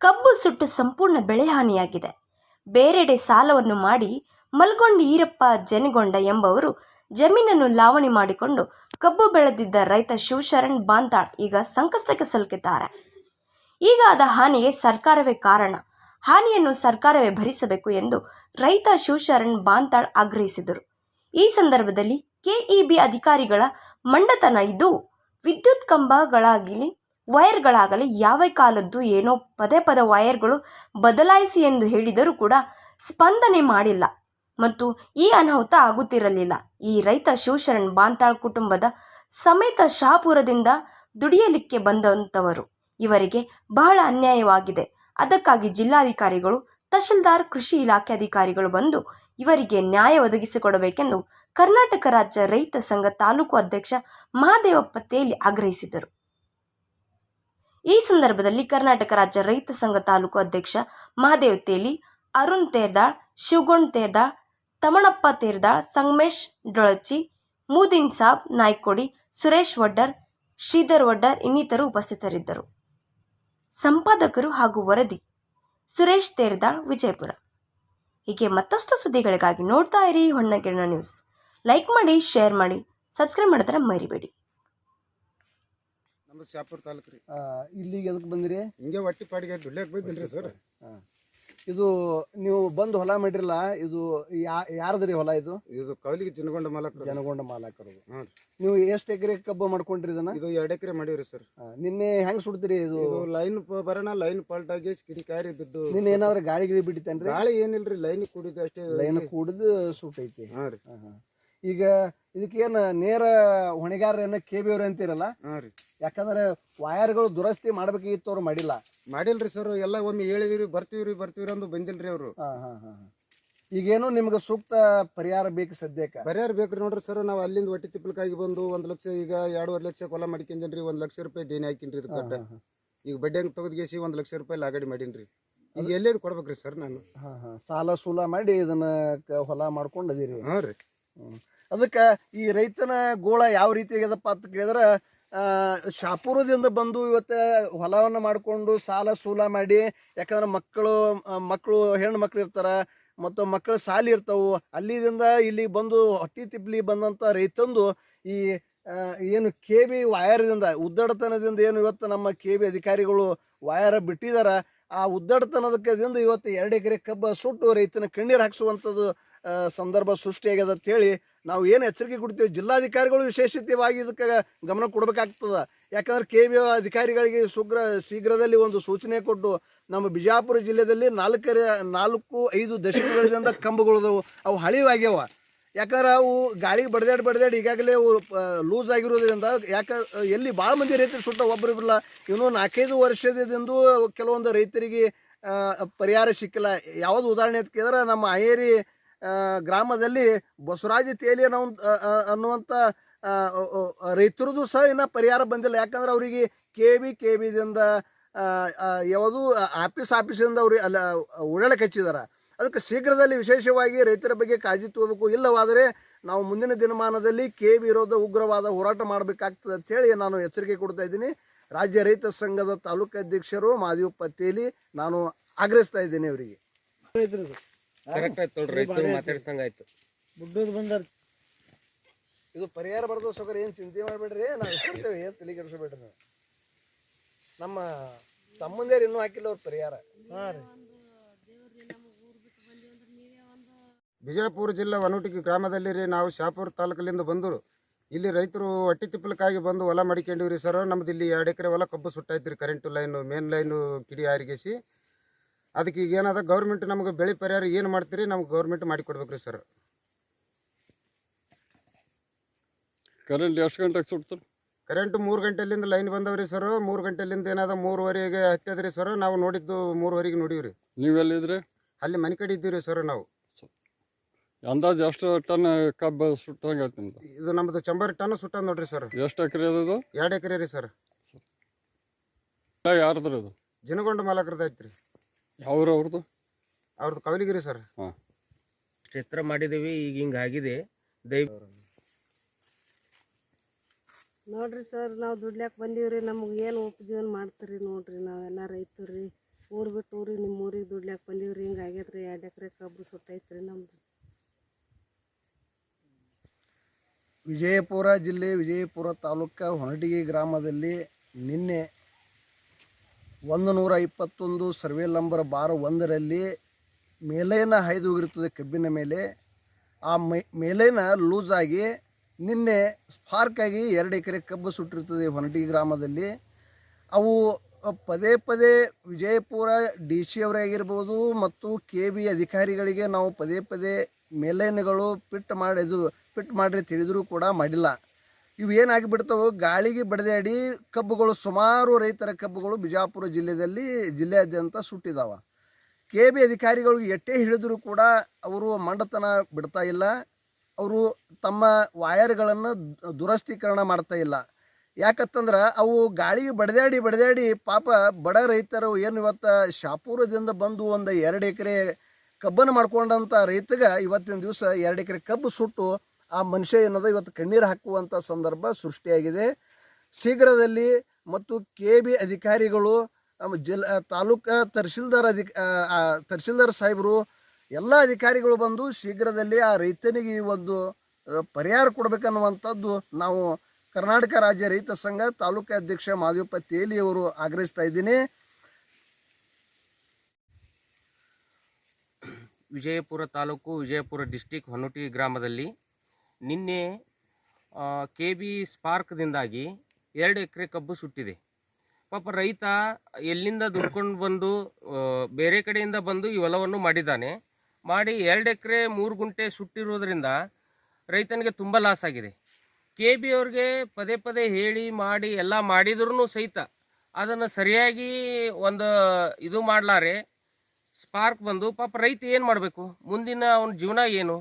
ಕಬ್ಬು ಸುಟ್ಟು ಸಂಪೂರ್ಣ ಬೆಳೆ ಹಾನಿಯಾಗಿದೆ. ಬೇರೆಡೆ ಸಾಲವನ್ನು ಮಾಡಿ ಮಲ್ಗೊಂಡಿ ಈರಪ್ಪ, ಜನಿಗೊಂಡ ಎಂಬವರು ಜಮೀನನ್ನು ಲಾವಣಿ ಮಾಡಿಕೊಂಡು ಕಬ್ಬು ಬೆಳೆದಿದ್ದ ರೈತ ಶಿವಶರಣ್ ಬಾಂತಾಳ್ ಈಗ ಸಂಕಷ್ಟಕ್ಕೆ ಸಿಲುಕಿದ್ದಾರೆ. ಈಗ ಆದ ಹಾನಿಗೆ ಸರ್ಕಾರವೇ ಕಾರಣ. ಹಾನಿಯನ್ನು ಸರ್ಕಾರವೇ ಭರಿಸಬೇಕು ಎಂದು ರೈತ ಶಿವಶರಣ್ ಬಾಂತಾಳ್ ಆಗ್ರಹಿಸಿದರು. ಈ ಸಂದರ್ಭದಲ್ಲಿ ಕೆಇಬಿ ಅಧಿಕಾರಿಗಳ ಮಂಡತನ ಇದು. ವಿದ್ಯುತ್ ಕಂಬಗಳಾಗಲಿ ವೈರ್ಗಳಾಗಲಿ, ಯಾವ ಕಾಲದ್ದು ಏನೋ ಪದೇ ಪದೇ ವೈರ್ಗಳು ಬದಲಾಯಿಸಿ ಎಂದು ಹೇಳಿದರೂ ಕೂಡ ಸ್ಪಂದನೆ ಮಾಡಿಲ್ಲ ಮತ್ತು ಈ ಅನಾಹುತ ಆಗುತ್ತಿರಲಿಲ್ಲ. ಈ ರೈತ ಶಿವಶರಣ್ ಬಾಂತಾಳ್ ಕುಟುಂಬದ ಸಮೇತ ಶಾಪುರದಿಂದ ದುಡಿಯಲಿಕ್ಕೆ ಬಂದಂಥವರು. ಇವರಿಗೆ ಬಹಳ ಅನ್ಯಾಯವಾಗಿದೆ. ಅದಕ್ಕಾಗಿ ಜಿಲ್ಲಾಧಿಕಾರಿಗಳು, ತಹಶೀಲ್ದಾರ್, ಕೃಷಿ ಇಲಾಖೆ ಅಧಿಕಾರಿಗಳು ಬಂದು ಇವರಿಗೆ ನ್ಯಾಯ ಒದಗಿಸಿಕೊಡಬೇಕೆಂದು ಕರ್ನಾಟಕ ರಾಜ್ಯ ರೈತ ಸಂಘ ತಾಲೂಕು ಅಧ್ಯಕ್ಷ ಮಹಾದೇವಪ್ಪ ತೇಲಿ ಆಗ್ರಹಿಸಿದರು. ಈ ಸಂದರ್ಭದಲ್ಲಿ ಕರ್ನಾಟಕ ರಾಜ್ಯ ರೈತ ಸಂಘ ತಾಲೂಕು ಅಧ್ಯಕ್ಷ ಮಹಾದೇವ್ ತೇಲಿ, ಅರುಣ್ ತೇರ್ದಾಳ್ ಶಿವಗೊಂಡ್ ತೇರ್ದಾಳ್ ತಮಣಪ್ಪ ತೇರ್ದಾಳ್, ಸಂಗಮೇಶ್ ಡೊಳಚಿ, ಮೂದಿನ್ ಸಾಬ್ ನಾಯ್ಕೋಡಿ, ಸುರೇಶ್ ವಡ್ಡರ್, ಶ್ರೀಧರ್ ವಡ್ಡರ್ ಇನ್ನಿತರು ಉಪಸ್ಥಿತರಿದ್ದರು. ಸಂಪಾದಕರು ಹಾಗೂ ವರದಿ, ಸುರೇಶ್ ತೇರ್ದಾಳ್, ವಿಜಯಪುರ. ಹೀಗೆ ಮತ್ತಷ್ಟು ಸುದ್ದಿಗಳಿಗಾಗಿ ನೋಡ್ತಾ ಇರಿ ಹೊಣ್ಣಗಿರಣ ನ್ಯೂಸ್. ಲೈಕ್ ಮಾಡಿ, ಶೇರ್ ಮಾಡಿ, ಸಬ್ಸ್ಕ್ರೈಬ್ ಮಾಡೋದನ್ನ ಮರಿಬೇಡಿ. ನಮ್ದು ಶಾಪುರ್ ತಾಲೂಕು ರೀ. ಇಲ್ಲಿಗೆ ಎದಕ್ಕೆ ಬಂದಿರಿ? ಹಿಂಗೆ ಹೊಟ್ಟಿ ಪಾಡಿಗೆ ದುಡ್ಯಾಕ್ ಬಂದಿನ್ರಿ ಸರ್. ಇದು ನೀವು ಬಂದು ಹೊಲ ಮಾಡಿರಲ್ಲ ಇದು ಯಾ ಯಾರ್ದ್ರಿ ಹೊಲ ಇದು? ಇದು ಕವಲಿಗೆ ಜನಗೊಂಡ ಮಾಲಕರು. ಜನಗೊಂಡ ಮಾಲಕರು. ಹ್ಞೂ ರೀ. ನೀವು ಎಷ್ಟು ಎಕರೆ ಕಬ್ಬು ಮಾಡ್ಕೊಂಡ್ರಿ ಇದನ್ನ? ಇದು ಎರಡು ಎಕರೆ ಮಾಡೀವ್ರಿ ಸರ್. ಆ, ನಿನ್ನೆ ಹೆಂಗ್ ಸುಡ್ತೀರಿ ಇದು? ಇದು ಲೈನ್ ಬರೋಣ ಲೈನ್ ಫಾಲ್ಟ್ ಆಗಿ ಕಿಡಿಕಾರಿ ಬಿದ್ದು ನಿನ್ನೆ ಏನಾದ್ರು ಗಾಳಿ ಗಿಳಿ ಬಿಟ್ಟಿತ್ತೇನ್ರಿ? ಗಾಳಿ ಏನಿಲ್ರಿ ಲೈನ್ ಕುಡಿದು ಅಷ್ಟೇ. ಲೈನ್ ಕುಡಿದು ಸುಟ್ಟೈತಿ. ಹಾಂ ರೀ. ಹಾ, ಹಾ. ಈಗ ಇದಕ್ಕೇನ ನೇರ ಹೊಣೆಗಾರ ಏನ ಕೆ ಬಿ ಅವ್ರು ಅಂತೀರಲ್ಲ? ಹಾ ರೀ. ಯಾಕಂದ್ರೆ ವಯರ್ಗಳು ದುರಸ್ತಿ ಮಾಡ್ಬೇಕಿತ್ತು ಅವ್ರು ಮಾಡಿಲ್ಲ. ಮಾಡಿಲ್ರಿ ಸರ್ ಎಲ್ಲ ಒಮ್ಮೆ ಹೇಳಿದಿರಿ ಬರ್ತೀವ್ರಿ ಬರ್ತೀವ್ರಿ ಅಂದು ಬಂದಿಲ್ರಿ ಅವರು. ಹಾ ಹಾ. ಈಗೇನು ನಿಮ್ಗೆ ಸೂಕ್ತ ಪರಿಹಾರ ಬೇಕು ಸದ್ಯಕ್ಕೆ? ಪರಿಹಾರ ಬೇಕ್ರಿ ನೋಡ್ರಿ ಸರ್ ನಾವು ಅಲ್ಲಿಂದ ಹೊಟ್ಟಿ ತಿಪ್ಪಲಕಾಗಿ ಬಂದು ಒಂದ್ ಲಕ್ಷ ಈಗ ಎರಡೂವರೆ ಲಕ್ಷ ಕೊಲ ಮಾಡ್ಕೊಂಡೇನ್ರಿ ಒಂದ್ ಲಕ್ಷ ರೂಪಾಯಿ ದೇನಿ ಹಾಕಿನ್ರಿ ಇದಕ್ಕೆ ಈಗ ಬಡ್ಡಿ ಹಂಗ್ ತೆಗೆದ್ಗೇಸಿ ಒಂದ್ ಲಕ್ಷ ರೂಪಾಯಿ ಲಾಗಡಿ ಮಾಡೀನ್ರಿ ಈಗ ಎಲ್ಲಿದ್ ಕೊಡ್ಬೇಕ್ರಿ ಸರ್ ನಾನು? ಹಾ ಹಾ. ಸಾಲ ಸೂಲ ಮಾಡಿ ಇದನ್ನ ಕ- ಹೊಲ ಮಾಡ್ಕೊಂಡು ಅದೀರಿ. ಹಾ ರೀ. ಅದಕ್ಕೆ ಈ ರೈತನ ಗೋಳ ಯಾವ ರೀತಿ ಆಗ್ಯದಪ್ಪ ಅಂತ ಕೇಳಿದ್ರೆ ಶಾಪುರದಿಂದ ಬಂದು ಇವತ್ತು ಹೊಲವನ್ನು ಮಾಡಿಕೊಂಡು ಸಾಲ ಸೂಲ ಮಾಡಿ, ಯಾಕಂದ್ರೆ ಮಕ್ಕಳು ಮಕ್ಕಳು, ಹೆಣ್ಣು ಮಕ್ಕಳು ಇರ್ತಾರ, ಮತ್ತು ಮಕ್ಕಳು ಸಾಲಿ ಇರ್ತಾವೆ ಅಲ್ಲಿದಿಂದ ಇಲ್ಲಿಗೆ ಬಂದು ಹೊಟ್ಟಿ ತಿಪ್ಲಿ ಬಂದಂಥ ರೈತಂದು ಈ ಏನು ಕೆ ಬಿ ವಾಯರ್ದಿಂದ ಉದ್ದಡತನದಿಂದ ಏನು ಇವತ್ತು ನಮ್ಮ ಕೆ ಬಿ ಅಧಿಕಾರಿಗಳು ವಾಯರ ಬಿಟ್ಟಿದಾರ, ಆ ಉದ್ದಡತನದಕ್ಕದಿಂದ ಇವತ್ತು ಎರಡು ಎಕರೆ ಕಬ್ಬ ಸುಟ್ಟು ರೈತನ ಕಣ್ಣೀರು ಹಾಕ್ಸುವಂಥದ್ದು ಸಂದರ್ಭ ಸೃಷ್ಟಿಯಾಗ್ಯದ ಅಂತೇಳಿ ನಾವು ಏನು ಎಚ್ಚರಿಕೆ ಕೊಡ್ತೀವಿ? ಜಿಲ್ಲಾಧಿಕಾರಿಗಳು ವಿಶೇಷತೆವಾಗಿ ಇದಕ್ಕೆ ಗಮನ ಕೊಡಬೇಕಾಗ್ತದ. ಯಾಕಂದ್ರೆ ಕೆ ಬಿ ಅಧಿಕಾರಿಗಳಿಗೆ ಶುಗ್ರ, ಶೀಘ್ರದಲ್ಲಿ ಒಂದು ಸೂಚನೆ ಕೊಟ್ಟು ನಮ್ಮ ಬಿಜಾಪುರ ಜಿಲ್ಲೆಯಲ್ಲಿ ನಾಲ್ಕರ, ನಾಲ್ಕು, ಐದು ದಶಕಗಳಿಂದ ಕಂಬಗಳದವು. ಅವು ಹಳಿವಾಗ್ಯವ. ಯಾಕಂದ್ರೆ ಅವು ಗಾಳಿಗೆ ಬಡ್ದಾಡಿ ಬಡ್ದಾಡಿ ಈಗಾಗಲೇ ಅವು ಲೂಸ್ ಆಗಿರೋದ್ರಿಂದ ಯಾಕೆ, ಎಲ್ಲಿ ಭಾಳ ಮಂದಿ ರೈತರು ಸುಟ್ಟ ಒಬ್ಬರಿಲ್ಲ ಇನ್ನೂ ನಾಲ್ಕೈದು ವರ್ಷದಿಂದ ಕೆಲವೊಂದು ರೈತರಿಗೆ ಪರಿಹಾರ ಸಿಕ್ಕಿಲ್ಲ. ಯಾವುದು ಉದಾಹರಣೆ ಅಂತ ಕೇಳಿದ್ರೆ ನಮ್ಮ ಅಯೇರಿ ಗ್ರಾಮದಲ್ಲಿ ಬಸವರಾಜ ತೇಲಿ ಅನ್ನೋ ಅನ್ನುವಂಥ ಆ, ಆ, ಆ, ರೈತರದು ಸಹ ಇನ್ನು ಪರಿಹಾರ ಬಂದಿಲ್ಲ. ಯಾಕಂದ್ರೆ ಅವರಿಗೆ ಕೆ ಬಿ ಕೆ ಬಿದಿಂದ ಯಾವುದು ಆಫೀಸ್ ಆಫೀಸಿಂದ ಅವ್ರಿಗೆ ಅಲ್ಲ ಉಡಳಕ್ಕೆ ಕಚ್ಚಿದಾರ ಅದಕ್ಕೆ ಶೀಘ್ರದಲ್ಲಿ ವಿಶೇಷವಾಗಿ ರೈತರ ಬಗ್ಗೆ ಕಾಳಜಿ ತಗೋಬೇಕು. ಇಲ್ಲವಾದರೆ ನಾವು ಮುಂದಿನ ದಿನಮಾನದಲ್ಲಿ ಕೆ ವಿರೋಧ ಉಗ್ರವಾದ ಹೋರಾಟ ಮಾಡಬೇಕಾಗ್ತದೆ ಅಂತ ಹೇಳಿ ನಾನು ಎಚ್ಚರಿಕೆ ಕೊಡ್ತಾ ಇದ್ದೀನಿ. ರಾಜ್ಯ ರೈತ ಸಂಘದ ತಾಲೂಕು ಅಧ್ಯಕ್ಷರು ಮಾದೇವಪ್ಪ ತೇಲಿ ನಾನು ಆಗ್ರಹಿಸ್ತಾ ಇದ್ದೀನಿ ಅವರಿಗೆ. ಕರೆಕ್ಟ್ ಆಯ್ತು ನೋಡ್ರಿ ರೈತರು ಮಾತಾಡ್ಸಂಗ ಆಯ್ತು. ದುಡ್ಡು ಬಂದಾರ. ಇದು ಪರಿಹಾರ ಬರ್ತದೆ ಸೊಕರ್ ಏನು ಚಿಂತೆ ಮಾಡಬೇಡ್ರಿ ನಾವು ಇಸ್ಕೊಡ್ತೇವೆ ಏನು ತಲೆ ಕೆಡಿಸ್ಬೇಡ್ರಿ ನೀವು. ನಮ್ಮ ತಮ್ಮಂದೇರು ಇನ್ನೂ ಹಾಕಿಲ್ಲ ಅವ್ರ ಪರಿಹಾರ. ಹಾಂ ರೀ. ಬಿಜಾಪುರ ಜಿಲ್ಲಾ ವನೋಟಿಕ ಗ್ರಾಮದಲ್ಲಿ ರೀ ನಾವು ಶಾಪುರ ತಾಲೂಕಲ್ಲಿಂದ ಬಂದರು. ಇಲ್ಲಿ ರೈತರು ಅಟ್ಟಿ ತಿಪ್ಪಲಕ್ಕಾಗಿ ಬಂದು ಹೊಲ ಮಾಡಿಕೊಂಡಿವ್ರಿ ಸರ್. ನಮ್ದು ಇಲ್ಲಿ ಎರಡು ಎಕರೆ ಹೊಲ ಕಬ್ಬು ಸುಟ್ಟೈತ್ರಿ ಕರೆಂಟ್ ಲೈನು ಮೇನ್ ಲೈನು ಕಿಡಿ ಆರಿಗೇಸಿ. ಅದಕ್ಕೆ ಈಗ ಏನದ ಗೌರ್ಮೆಂಟ್ ನಮಗೆ ಬೆಳೆ ಪರಿಹಾರ ಏನು ಮಾಡ್ತೀರಿ ನಮ್ಗೆ ಗೌರ್ಮೆಂಟ್ ಮಾಡಿ ಕೊಡ್ಬೇಕ್ರಿ ಸರ್. ಕರೆಂಟ್ ಎಷ್ಟು ಗಂಟೆಗೆ ಸುಡ್ತಾರೆ? ಕರೆಂಟ್ ಮೂರು ಗಂಟೆಲಿಂದ ಲೈನ್ ಬಂದವ್ರಿ ಸರ್. ಮೂರು ಗಂಟೆಲಿಂದ ಏನದ ಮೂರುವರೆಗೆ ಹತ್ತದ್ರಿ ಸರ್. ನಾವು ನೋಡಿದ್ದು ಮೂರುವರೆಗೆ ನೋಡೀವ್ರಿ. ನೀವೆಲ್ಲಿದ್ರಿ ಅಲ್ಲಿ ಮನೆ ಕಡೆ ಇದ್ದೀವ್ರಿ ಸರ್ ನಾವು. ಅಂದಾಜು ಎಷ್ಟು ಟನ್ ಕಬ್ಬು ಸುಟ್ಟಂಗೆ ನಿಮ್ದು? ಇದು ನಮ್ದು ಚಂಬರ್ ಟನ್ ಸುಟ್ಟ ನೋಡ್ರಿ ಸರ್. ಎಷ್ಟು ಎಕರೆ ಅದು ಎರಡು ಎಕರೆ ರೀ ಸರ್. ಯಾರದ್ರಿ ಅದು? ಜಿನಗೊಂಡ ಮಾಲಕರದ್ದು ಐತ್ರಿ. ಯಾವ್ರು ಅವ್ರದ್ದು? ಅವ್ರದ್ದು ಕವಲಿಗಿರಿ ಸರ್. ಚಿತ್ರ ಮಾಡಿದೀವಿ ಈಗ ಹಿಂಗೆ ಆಗಿದೆ. ದಯ ನೋಡ್ರಿ ಸರ್ ನಾವು ದುಡ್ಲ್ಯಾಕ ಬಂದೀವ್ರಿ ನಮ್ಗೆ ಏನು ಉಪಜೀವನ ಮಾಡ್ತೀರಿ ನೋಡ್ರಿ ನಾವೆಲ್ಲ ರೈತರು ರೀ ಊರು ಬಿಟ್ಟು ಊರಿಗೆ ನಿಮ್ಮ ಊರಿಗೆ ದುಡ್ಲ್ಯಾಕ ಬಂದೀವ್ರಿ ಹಿಂಗೆ ಆಗೈತ್ರಿ ಎರಡು ಎಕರೆ ಕಬ್ಬು ಸುಟ್ಟೈತ್ರಿ ನಮ್ದು. ವಿಜಯಪುರ ಜಿಲ್ಲೆ ವಿಜಯಪುರ ತಾಲೂಕ ಹೊನಟಿಗೆ ಗ್ರಾಮದಲ್ಲಿ ನಿನ್ನೆ ಒಂದು ನೂರ ಇಪ್ಪತ್ತೊಂದು ಸರ್ವೆ ನಂಬರ್ ಬಾರ್ ಒಂದರಲ್ಲಿ ಮೇಲೈನ ಹಾಯ್ದು ಹೋಗಿರುತ್ತದೆ ಕಬ್ಬಿನ ಮೇಲೆ. ಆ ಮೈ, ಮೇಲೈನ ಲೂಸಾಗಿ ನಿನ್ನೆ ಸ್ಪಾರ್ಕಾಗಿ ಎರಡು ಎಕರೆ ಕಬ್ಬು ಸುಟ್ಟಿರ್ತದೆ ಹೊನಟಿ ಗ್ರಾಮದಲ್ಲಿ. ಅವು ಪದೇ ಪದೇ ವಿಜಯಪುರ ಡಿ ಸಿ ಅವರೇ ಆಗಿರ್ಬೋದು ಮತ್ತು ಕೆ ಬಿ ಅಧಿಕಾರಿಗಳಿಗೆ ನಾವು ಪದೇ ಪದೇ ಮೇಲೈನ್ಗಳು ಪಿಟ್ ಮಾಡಿ ಇದು ಪಿಟ್ ಮಾಡಿರಿ ತಿಳಿದರೂ ಕೂಡ ಮಾಡಿಲ್ಲ. ಇವು ಏನಾಗಿಬಿಡ್ತಾವೆ, ಗಾಳಿಗೆ ಬಡದಾಡಿ ಕಬ್ಬುಗಳು ಸುಮಾರು ರೈತರ ಕಬ್ಬುಗಳು ಬಿಜಾಪುರ ಜಿಲ್ಲೆಯಲ್ಲಿ ಜಿಲ್ಲೆಯಾದ್ಯಂತ ಸುಟ್ಟಿದಾವ. ಕೆ ಬಿ ಅಧಿಕಾರಿಗಳಿಗೆ ಎಟ್ಟೇ ಹಿಡಿದರೂ ಕೂಡ ಅವರು ಮಂಡತನ ಬಿಡ್ತಾ ಇಲ್ಲ. ಅವರು ತಮ್ಮ ವಾಯರ್ಗಳನ್ನು ದುರಸ್ತೀಕರಣ ಮಾಡ್ತಾ ಇಲ್ಲ. ಯಾಕತ್ತಂದ್ರೆ ಅವು ಗಾಳಿಗೆ ಬಡದಾಡಿ ಬಡದಾಡಿ ಪಾಪ ಬಡ ರೈತರು ಏನು ಇವತ್ತು ಶಾಪುರದಿಂದ ಬಂದು ಒಂದು ಎರಡು ಎಕರೆ ಕಬ್ಬನ್ನು ಮಾಡ್ಕೊಂಡಂಥ ರೈತಗೆ ಇವತ್ತಿನ ದಿವಸ ಎರಡು ಎಕರೆ ಕಬ್ಬು ಸುಟ್ಟು ಆ ಮನುಷ್ಯ ಏನದ? ಇವತ್ತು ಕಣ್ಣೀರು ಹಾಕುವಂಥ ಸಂದರ್ಭ ಸೃಷ್ಟಿಯಾಗಿದೆ. ಶೀಘ್ರದಲ್ಲಿ ಮತ್ತು ಕೆ ಬಿ ಅಧಿಕಾರಿಗಳು ಜಿಲ್ ತಾಲೂಕು ತಹಶೀಲ್ದಾರ್ ಅಧಿಕ ತಹಶೀಲ್ದಾರ್ ಸಾಹೇಬರು, ಎಲ್ಲ ಅಧಿಕಾರಿಗಳು ಬಂದು ಶೀಘ್ರದಲ್ಲಿ ಆ ರೈತನಿಗೆ ಒಂದು ಪರಿಹಾರ ಕೊಡಬೇಕನ್ನುವಂಥದ್ದು ನಾವು ಕರ್ನಾಟಕ ರಾಜ್ಯ ರೈತ ಸಂಘ ತಾಲೂಕು ಅಧ್ಯಕ್ಷ ಮಾದೇವಪ್ಪ ತೇಲಿ ಅವರು ಆಗ್ರಹಿಸ್ತಾ ಇದ್ದೀನಿ. ವಿಜಯಪುರ ತಾಲೂಕು ವಿಜಯಪುರ ಡಿಸ್ಟಿಕ್ ಹೊನ್ನೂಟಿ ಗ್ರಾಮದಲ್ಲಿ ನಿನ್ನೆ ಕೆ ಬಿ ಸ್ಪಾರ್ಕ್ದಿಂದಾಗಿ ಎರಡು ಎಕರೆ ಕಬ್ಬು ಸುಟ್ಟಿದೆ. ಪಾಪ ರೈತ ಎಲ್ಲಿಂದ ದುಡ್ಕೊಂಡು ಬಂದು ಬೇರೆ ಕಡೆಯಿಂದ ಬಂದು ಇವೆಲ್ಲವನ್ನು ಮಾಡಿದ್ದಾನೆ. ಮಾಡಿ ಎರಡು ಎಕರೆ ಮೂರು ಗುಂಟೆ ಸುಟ್ಟಿರೋದ್ರಿಂದ ರೈತನಿಗೆ ತುಂಬ ಲಾಸ್ ಆಗಿದೆ. ಕೆ ಬಿ ಅವ್ರಿಗೆ ಪದೇ ಪದೇ ಹೇಳಿ, ಮಾಡಿ, ಎಲ್ಲ ಮಾಡಿದ್ರೂ ಸಹಿತ ಅದನ್ನು ಸರಿಯಾಗಿ ಒಂದು ಇದು ಮಾಡಲಾರೆ. ಸ್ಪಾರ್ಕ್ ಬಂದು ಪಾಪ ರೈತ ಏನು ಮಾಡಬೇಕು? ಮುಂದಿನ ಅವನ ಜೀವನ ಏನು?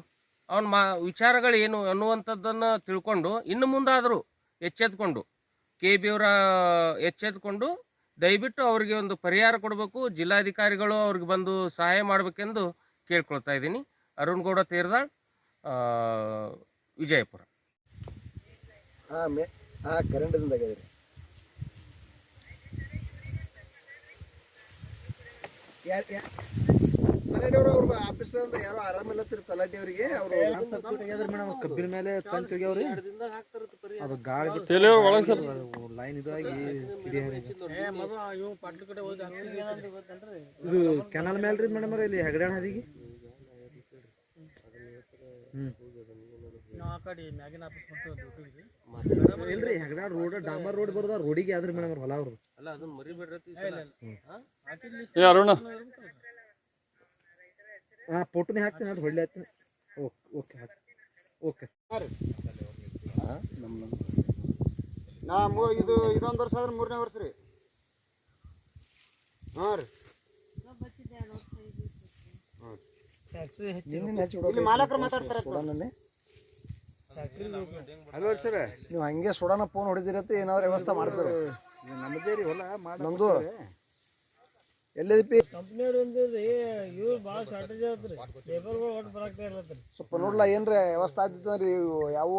ಅವನ ಮಾ ವಿಚಾರಗಳು ಏನು ಅನ್ನುವಂಥದ್ದನ್ನು ತಿಳ್ಕೊಂಡು ಇನ್ನು ಮುಂದಾದರೂ ಎಚ್ಚೆತ್ಕೊಂಡು ಕೆ ಬಿ ಅವರ ಎಚ್ಚೆತ್ಕೊಂಡು ದಯವಿಟ್ಟು ಅವರಿಗೆ ಒಂದು ಪರಿಹಾರ ಕೊಡಬೇಕು, ಜಿಲ್ಲಾಧಿಕಾರಿಗಳು ಅವ್ರಿಗೆ ಬಂದು ಸಹಾಯ ಮಾಡಬೇಕೆಂದು ಕೇಳ್ಕೊಳ್ತಾ ಇದ್ದೀನಿ. ಅರುಣ್ ಗೌಡ ತೇರ್ದಾಳ್ ವಿಜಯಪುರ. ಹಾಂ ಹಾಂ ತಲಾಟಿಯವರು ಅವ್ರ ಯಾರೋ ಆರಾಮಿಲ್ಲತ್ತಿರಿ ಅವರು ಕಬ್ಬಿನ ಮೇಲೆ ತಂತಿ ಹೋಗ್ಯಾವ್ರಿ ಅದು ಗಾಳಿ ಬಿಟ್ಟು ತಲೆಯವ್ರು ಒಳಗೆ ಸರ್. ಲೈನ್ ಇದಾಗಿ ಇದು ಕೆನಲ್ ಮೇಲೆ ರೀ ಮೇಡಮ್ ಇಲ್ಲಿ ಹೆಗಡೆ ಹದಿಗೆ ಹ್ಮ್. ಇಲ್ರಿ ಹೆಗಡ ರೋಡ್ ಡಾಂಬರ್ ರೋಡ್ ಬರೋದ ರೋಡಿಗೆ ಆದ್ರಿ ಮೇಡಮ್ ಹೊಲ ಅವ್ರದ್ದು ಅಲ್ಲ ಮರಿಬೇಡ್ರಿ ಅರುಣ. ಹಾ ಫೋಟೋನೇ ಹಾಕ್ತೀನಿ ಅದು ಹೊಳ್ಳಿ ಹಾಕ್ತೀನಿ. Okay okay okay. ನಾ ಮೂ ಇದು ಇದೊಂದು ವರ್ಷ ಆದ್ರೆ ಮೂರನೇ ವರ್ಷ ರೀ. ಹಾಂ ರೀ. ಇಲ್ಲಿ ಮಾಲಕರು ಮಾತಾಡ್ತಾರೆ ಸುಡಾನಲ್ಲಿ? ನೀವು ಹಂಗೆ ಸುಡಾನ ಫೋನ್ ಹೊಡಿದಿರತ್ತೆ ಏನಾದ್ರು ವ್ಯವಸ್ಥೆ ಮಾಡ್ತಾರೆ. ನಮ್ದೇ ರೀ ಹೊಲ ನಮ್ದು ಎಲ್ಲಿದಪ್ಪಿ ಸ್ವಲ್ಪ ನೋಡ್ಲಾ ಏನ್ರ ವ್ಯವಸ್ಥೆ ಆಗ್ತಿತ್ತಂದ್ರಿ ಯಾವ